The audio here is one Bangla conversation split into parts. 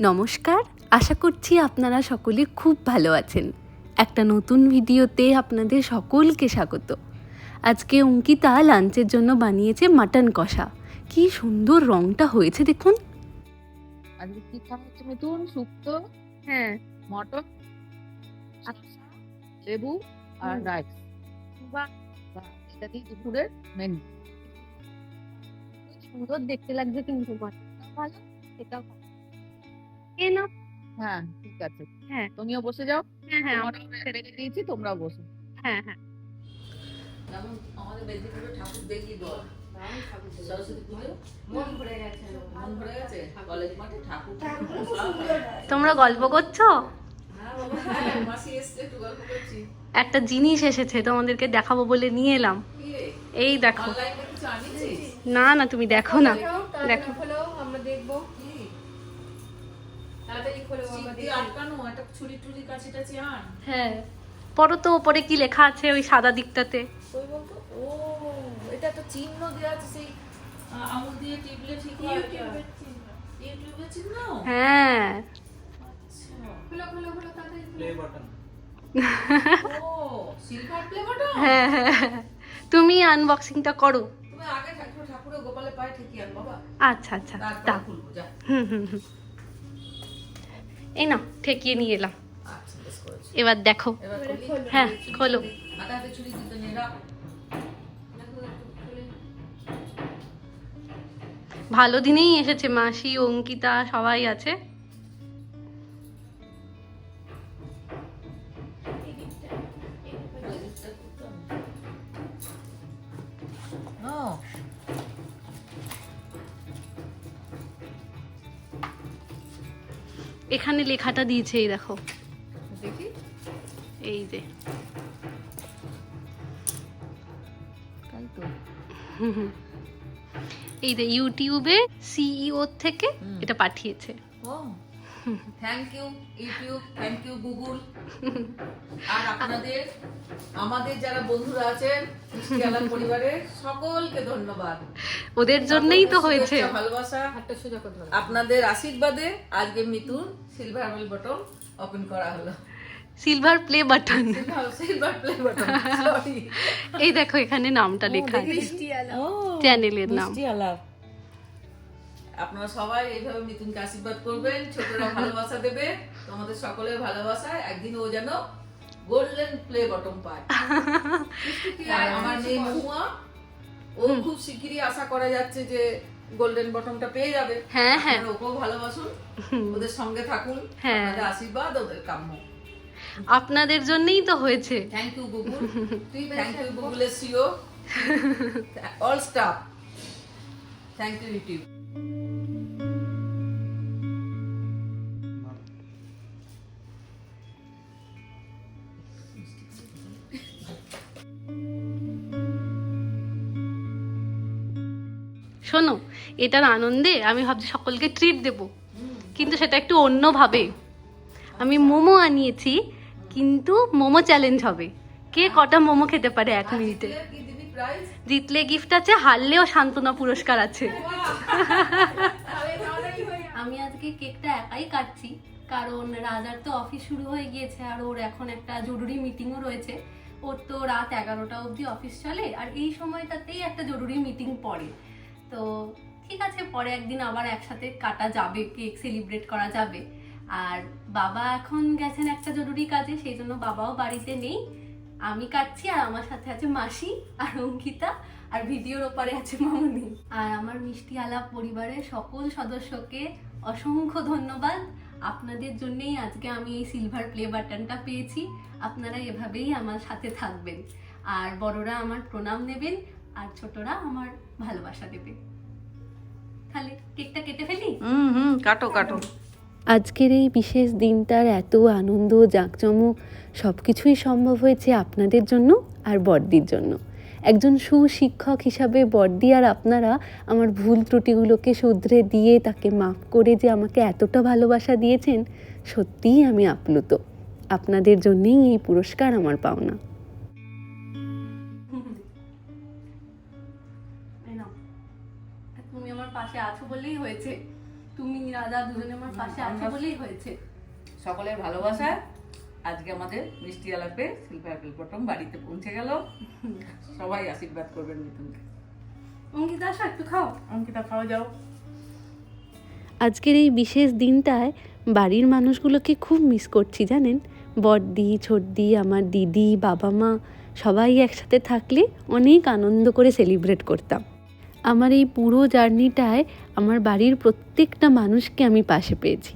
নমস্কার আশা করছি আপনারা সকলে খুব ভালো আছেন। একটা নতুন ভিডিওতে আপনাদের সকলকে স্বাগত। আজকে অঙ্কিতা লাঞ্চের জন্য বানিয়েছে মাটন কষা। কি সুন্দর রংটা হয়েছে দেখুন। আজকে কি খাওয়া হচ্ছে মিথুন শুক্তো? হ্যাঁ। মটন? লেবু আর রাইস। এটা দিয়ে দুপুরের মেনু সুন্দর দেখতে লাগছে কিন্তু ভালো? এটাও হ্যাঁ ঠিক আছে। হ্যাঁ। তুমিও বসে যাও। হ্যাঁ হ্যাঁ তোমার রেখে দিয়েছি তোমরা বসো। হ্যাঁ হ্যাঁ। আমাদের মেদিনীপুরে ঠাকুর দেখি বল। সরস্বতী পুজো? মন ভরে গেছে মন ভরে গেছে? কলেজ মাঠে ঠাকুর তোমরা গল্প করছ? হ্যাঁ বাবা হ্যাঁ এসছে একটু গল্প করছি। একটা জিনিস এসেছে তোমাদেরকে দেখাবো বলে নিয়ে এলাম। এই দেখো। না না তুমি দেখো না। দেখো আমরা দেখব কি তাড়াতাড়ি খোলো চিপ দিয়ে আটকানো একটা ছুরি টুরি কাছে টাছে আন হ্যাঁ। পড়ো তো ওপরে কি লেখা আছে ওই সাদা দিকটাতে? ও এটা একটা চিহ্ন দেওয়া আছে সেই আঙুল দিয়ে টিপলে ঠিক ইউটিউবের চিহ্ন। ইউটিউবের চিহ্ন? হ্যাঁ। খোলো খোলো খোলো তাড়াতাড়ি খোলো। ও সিলভার প্লে বাটন হ্যাঁ। তুমি আনবক্সিংটা করো। তুমি আগে ঠাকুর ঠাকুরের গোপালের পায়ে ঠিকই আন বাবা। আচ্ছা আচ্ছা। তা হুম হুম হুম। এই না ঠেকিয়ে নিয়ে এলাম। এবার দেখো। হ্যাঁ খুলে। ভালো দিনেই এসেছে মাসি, অঙ্কিতা, সবাই আছে। এখানে লেখাটা দিয়েছে এই দেখো। দেখি। এই যে। এই যে ইউটিউবে সিইও থেকে এটা পাঠিয়েছে। ও। Thank you YouTube thank you Google আর আপনাদের আমাদের যারা বন্ধুরা আছেন মিষ্টি আলার পরিবারের সকলকে ধন্যবাদ। ওদের জন্যই তো হয়েছে। ভালোবাসা। হাতটা সোজা করে ধরো। আপনাদের আশীর্বাদে আজকে Mitun silver bell button open করা হলো। Silver play button silver play button sorry এই দেখো এখানে নামটা লেখা আছে। মিষ্টি ও চ্যানেলের নাম। মিষ্টি আলাপ। আপনারা সবাই এইভাবে মিতুনকে আশীর্বাদ করবেন ছোটরা ভালোবাসা দেবে তোমাদের সকলের ভালোবাসায় একদিন ও যেন গোল্ডেন প্লে বটম পায়। আমার মেয়ে মহুয়া ও খুব শিগগিরই আশা করা যাচ্ছে যে গোল্ডেন বটমটা পেয়ে যাবে। হ্যাঁ হ্যাঁ। ওকেও ভালোবাসুন ওদের সঙ্গে থাকুন হ্যাঁ। আপনাদের আশীর্বাদ ওদের কাম্য। আপনাদের জন্যই তো হয়েছে। Thank you Google. তুই থ্যাংক ইউ গুগলের CEO all staff thank you YouTube এটার আনন্দে আমি ভাবছি সকলকে ট্রিট দেব। কিন্তু সেটা একটু অন্যভাবে। আমি মোমো আনিয়েছি কিন্তু মোমো চ্যালেঞ্জ হবে। কে কটা মোমো খেতে পারে এক মিনিটে? জিতলে গিফট আছে হারলেও সান্ত্বনা পুরস্কার আছে। আমি আজকে কেকটা একাই কাটছি কারণ রাজার তো অফিস শুরু হয়ে গিয়েছে আর ওর এখন একটা জরুরি মিটিংও রয়েছে। ওর তো রাত এগারোটা অবধি অফিস চলে আর এই সময়টাতেই একটা জরুরি মিটিং পড়ে। তো ঠিক আছে, পরে একদিন আবার একসাথে কাটা যাবে, কেক সেলিব্রেট করা যাবে। আর বাবা এখন গেছেন একটা জরুরি কাজে, সেই জন্য বাবাও বাড়িতে নেই। আমি কাটছি আর আমার সাথে আছে মাসি আর অঙ্কিতা আর ভিডিওর ওপারে আছে মামুনি। আর আমার মিষ্টি আলাপ পরিবারের সকল সদস্যকে অসংখ্য ধন্যবাদ। আপনাদের জন্যেই আজকে আমি এই সিলভার প্লে বাটনটা পেয়েছি। আপনারা এভাবেই আমার সাথে থাকবেন। আর বড়রা আমার প্রণাম নেবেন আর ছোটরা আমার ভালোবাসা দেবে তাহলে কেকটা কেটে ফেলি? হুম হুম কাটো কাটো আজকের এই বিশেষ দিনটার এত আনন্দ জাঁকজমক সব কিছুই সম্ভব হয়েছে আপনাদের জন্য আর বর্দির জন্য। একজন সুশিক্ষক হিসাবে বর্দি আর আপনারা আমার ভুল ত্রুটিগুলোকে শুধরে দিয়ে তাকে মাফ করে যে আমাকে এতটা ভালোবাসা দিয়েছেন সত্যিই আমি আপ্লুত। আপনাদের জন্যেই এই পুরস্কার আমার পাওনা। বলেই হয়েছে। তুমি রাজা দুজনে আমার পাশে আছে বলেই হয়েছে। সকলের ভালোবাসা। আজকে আমাদের মিষ্টি আলাপে শিল্পা অ্যাপেল পটম বাড়িতে পৌঁছে গেল। সবাই আশীর্বাদ করবেন মিথুনকে অঙ্কিতা আসো একটু খাও। অঙ্কিতা খাওয়া যাও। আজকের এই বিশেষ দিনটায় বাড়ির মানুষগুলোকে খুব মিস করছি জানেন? বড়দি ছোটদি আমার দিদি বাবা মা সবাই একসাথে থাকলে অনেক আনন্দ করে সেলিব্রেট করতাম। আমার এই পুরো জার্নিটায় আমার বাড়ির প্রত্যেকটা মানুষকে আমি পাশে পেয়েছি।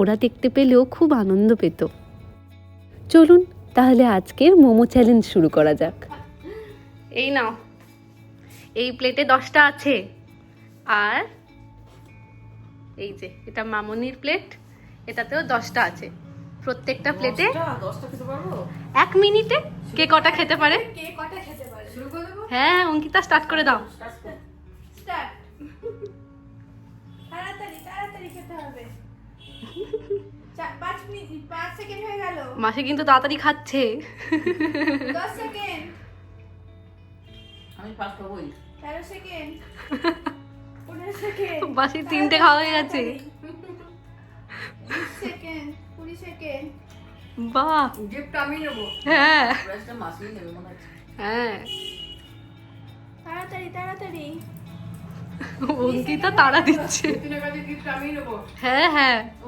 ওরা দেখতে পেলেও খুব আনন্দ পেত। চলুন তাহলে আজকের মোমো চ্যালেঞ্জ শুরু করা যাক। এই নাও। এই প্লেটে দশটা আছে। আর এই যে এটা মামনির প্লেট এটাতেও দশটা আছে। প্রত্যেকটা প্লেটে এক মিনিটে কে কটা খেতে পারে? কে কটা খেতে পারে? শুরু করে দেবো? হ্যাঁ অঙ্কিতা স্টার্ট করে দাও। স্টার্ট। তাড়াতাড়ি তাড়াতাড়ি খেতে হবে। চার- পাঁচ মিনিট পাঁচ সেকেন্ড হয়ে গেল। মাসি কিন্তু তাড়াতাড়ি খাচ্ছে। দশ সেকেন্ড। আমি ফার্স্ট হবই তেরো সেকেন্ড। পনেরো সেকেন্ড। মাসি তিনটে খাওয়া হয়ে গেছে। বিশ সেকেন্ড কুড়ি সেকেন্ড। বাহ। গিফট আমি নেব। হ্যাঁ। প্রাইসটা নেবে মনে হচ্ছে। হ্যাঁ। তাড়াতাড়ি তাড়াতাড়ি। অঙ্কিতা তাড়া দিচ্ছে। মিথুনের কাছে গিফট আমি নেব হ্যাঁ হ্যাঁ ও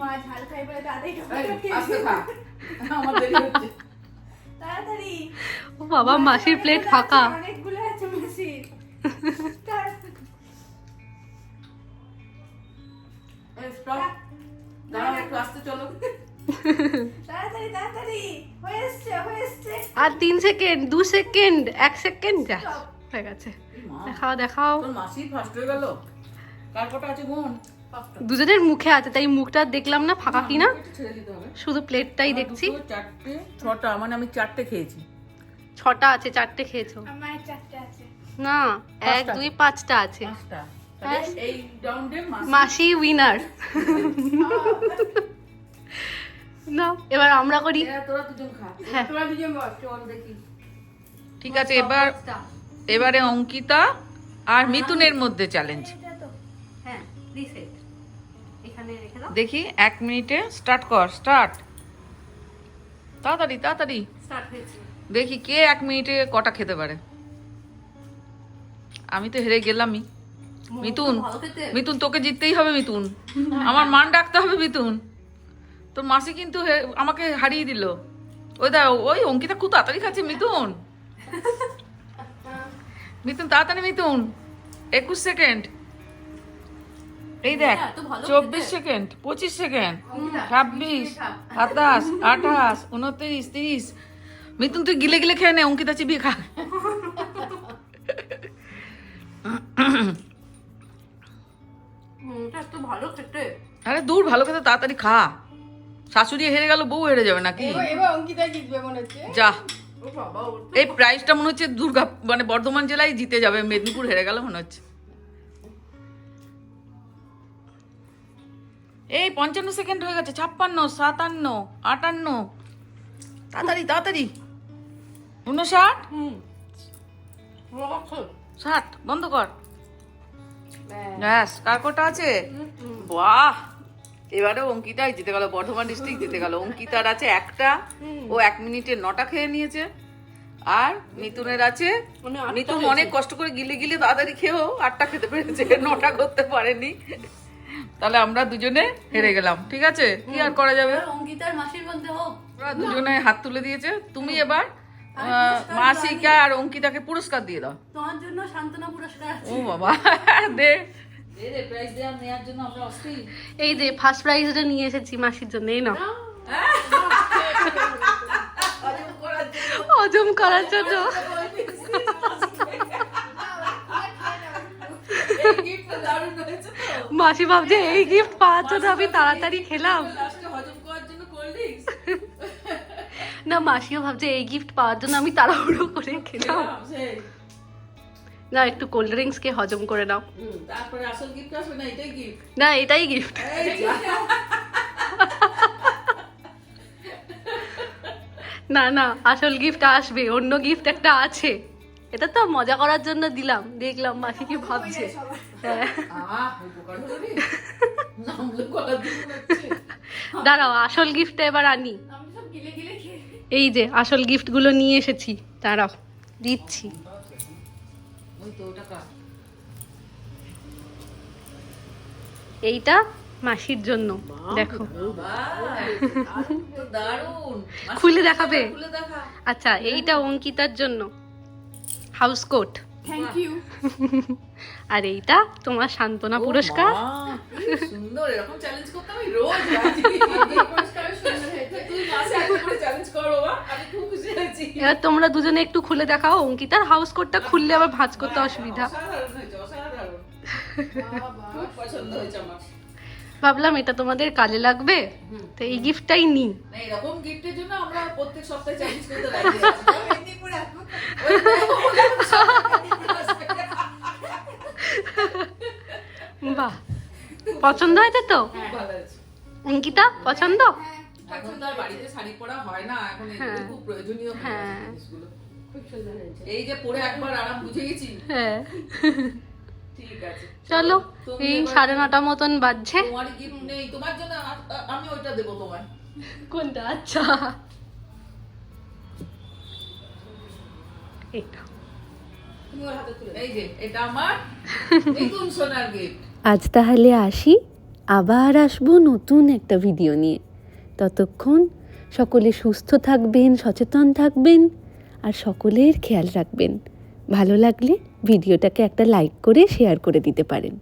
মা ঝাল খাই বলে তাড়াতাড়ি। বাবা মাসির প্লেট ফাঁকা। অনেকগুলো আছে। দাঁড়াও আসতে চলো। আর তিন সেকেন্ড দু সেকেন্ড এক সেকেন্ড যা হয়ে গেছে। দেখাও দেখাও। দুজনের মুখে আছে তাই মুখটা দেখলাম না ফাঁকা কিনা? শুধু প্লেটটাই দেখছি। চারটে ছটা মানে আমি চারটে খেয়েছি। ছটা আছে চারটে খেয়েছো। আমার চারটে আছে। না এক দুই পাঁচটা আছে। পাঁচটা। তাহলে এই রাউন্ডে মাসি মাসি উইনার না এবার আমরা করি। তোরা দুজন খা। হ্যাঁ। তোরা দুজন বস চল দেখি। ঠিক আছে এবার এবারে অঙ্কিতা আর মিতুনের মধ্যে চ্যালেঞ্জ হ্যাঁ রিসেট এখানে রেখে দাও। দেখি এক মিনিটে স্টার্ট কর স্টার্ট তাড়াতাড়ি তাড়াতাড়ি। স্টার্ট হয়েছে। দেখি কে এক মিনিটে কটা খেতে পারে। আমি তো হেরে গেলামই। মিতুন মিতুন তোকে জিততেই হবে মিতুন আমার মান ডাকতে হবে মিতুন তোর মাসি কিন্তু আমাকে হারিয়ে দিল। ওই দা ওই অঙ্কিতা খুব তাড়াতাড়ি খাচ্ছে মিথুন। মিথুন তাড়াতাড়ি মিথুন। একুশ সেকেন্ড। এই দেখ চব্বিশ সেকেন্ড পঁচিশ সেকেন্ড ছাব্বিশ সাতাশ আঠাশ উনত্রিশ তিরিশ। মিথুন তুই গিলে গিলে খেয়ে নে অঙ্কিতা চিবিয়ে খা। আরে দূর ভালো খেতে তাড়াতাড়ি খা। শাশুড়ি হেরে গেল বউ হেরে যাবে নাকি? এবার অঙ্কিতা জিতবে মনে হচ্ছে। যা। এই প্রাইসটা মনে হচ্ছে দুর্গা মানে বর্ধমান জেলায় জিতে যাবে মেদিনীপুর হেরে গেল মনে হচ্ছে। এই পঞ্চান্ন সেকেন্ড হয়ে গেছে ছাপ্পান্ন সাতান্ন আটান্ন। তাড়াতাড়ি তাড়াতাড়ি। উনষাট? ষাট বন্ধ কর। ব্যাস। ব্যাস কার কটা আছে। বাহ! এবারে অঙ্কিতাই জিতে গেল বর্ধমান ডিস্ট্রিক্ট জিতে গেল। অঙ্কিতার আছে একটা ও এক মিনিটে নটা খেয়ে নিয়েছে। আর মিতুনের আছে মানে মিতুন অনেক কষ্ট করে গিলে গিলে তাড়াতাড়ি খেয়েও আটটা খেতে পেরেছে নটা করতে পারেনি। তাহলে আমরা দুজনে হেরে গেলাম ঠিক আছে? কি আর করা যাবে? অঙ্কিতার মাসির মধ্যে হোক। ওরা দুজনে হাত তুলে দিয়েছে। তুমি এবার আহ, মাসিকা আর অঙ্কিতাকে পুরস্কার দিয়ে দাও। তোমার জন্য সান্ত্বনা পুরস্কার ও বাবা দে। এই যে ফার্স্ট প্রাইজটা নিয়ে এসেছি মাসির জন্য এই নাও। হজম করার জন্য। মাসি ভাবছে এই গিফট পাওয়ার জন্য আমি তাড়াতাড়ি খেলাম। না মাসিও ভাবছে এই গিফট পাওয়ার জন্য আমি তাড়াহুড়ো করে খেলাম। না একটু কোল্ড ড্রিঙ্কস কে হজম করে নাও। তারপরে আসল গিফট আসবে না এটাই গিফট না এটাই গিফট না না আসল গিফট আসবে অন্য গিফট একটা আছে। এটা তো মজা করার জন্য দিলাম দেখলাম মাসি কি ভাবছে। হ্যাঁ। দাঁড়াও আসল গিফটটা এবার আনি। এই যে আসল গিফটগুলো নিয়ে এসেছি। দাঁড়াও দিচ্ছি। ওই তো ওটা কার? এইটা মাসির জন্য দেখো। খুলে দেখাবে? আচ্ছা এইটা অঙ্কিতার জন্য হাউস কোট। থ্যাংক ইউ আর এইটা তোমার সান্ত্বনা পুরস্কার। সুন্দর এরকম চ্যালেঞ্জ করতে আমি রোজ রাজি। তুই মাসে একটা করে চ্যালেঞ্জ কর বাবা আমি খুব খুশি হয়েছি এবার তোমরা দুজনে একটু খুলে দেখাও অঙ্কিতার হাউস কোটটা খুললে আবার ভাঁজ করতে অসুবিধা। ভাবলাম এটা তোমাদের কাজে লাগবে তো এই গিফটটাই নি। এরকম গিফটের জন্য আমরা প্রত্যেক সপ্তাহে চ্যালেঞ্জ করতে ওই বাহ পছন্দ হয়েছে তো? অঙ্কিতা পছন্দ? এখন তো আর বাড়িতে শাড়ি পরা হয় না এখন এগুলো হ্যাঁ। খুব প্রয়োজনীয় হয়ে হ্যাঁ। এই যে পরে একবার আরাম বুঝে গেছি। হ্যাঁ। চলো এই সাড়ে নটা মতন বাজছে। তোমার গিফট নেই তোমার জন্য আ- আ- আমি ওইটা দেবো তোমায়। কোনটা? আচ্ছা। এটা এই যে এটা আমার নতুন সোনার গিফট আজ তাহলে আসি আবার আসব নতুন একটা ভিডিও নিয়ে। ততক্ষণ সকলে সুস্থ থাকবেন, সচেতন থাকবেন আর সকলের খেয়াল রাখবেন। ভালো লাগলে ভিডিওটাকে একটা লাইক করে শেয়ার করে দিতে পারেন।